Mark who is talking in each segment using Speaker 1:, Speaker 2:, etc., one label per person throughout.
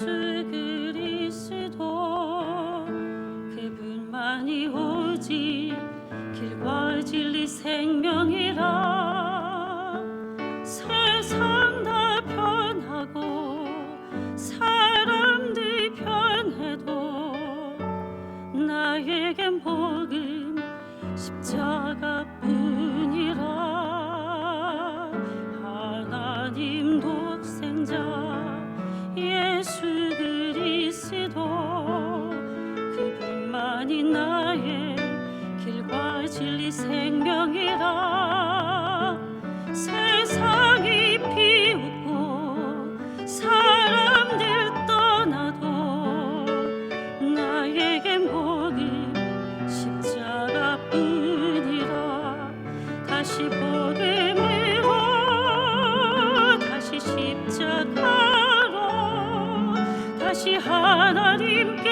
Speaker 1: 그리스도 그분만이 오직 길과 진리 생명이라 세상 다 변하고 사람들 변해도 나에겐 복음 십자가 진리 생명이라 세상이 피웃고 사람들 떠나도 나에게 복이 십자가뿐이라. 다시 복음으로 다시 십자가로 다시 하나님께로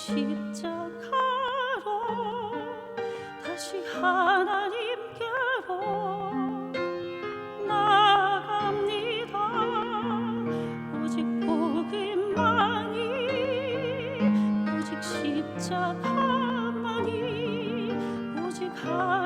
Speaker 1: 십자가로 다시 하나님께로 나갑니다. 오직 보기만이 오직 십자가만이 오직 하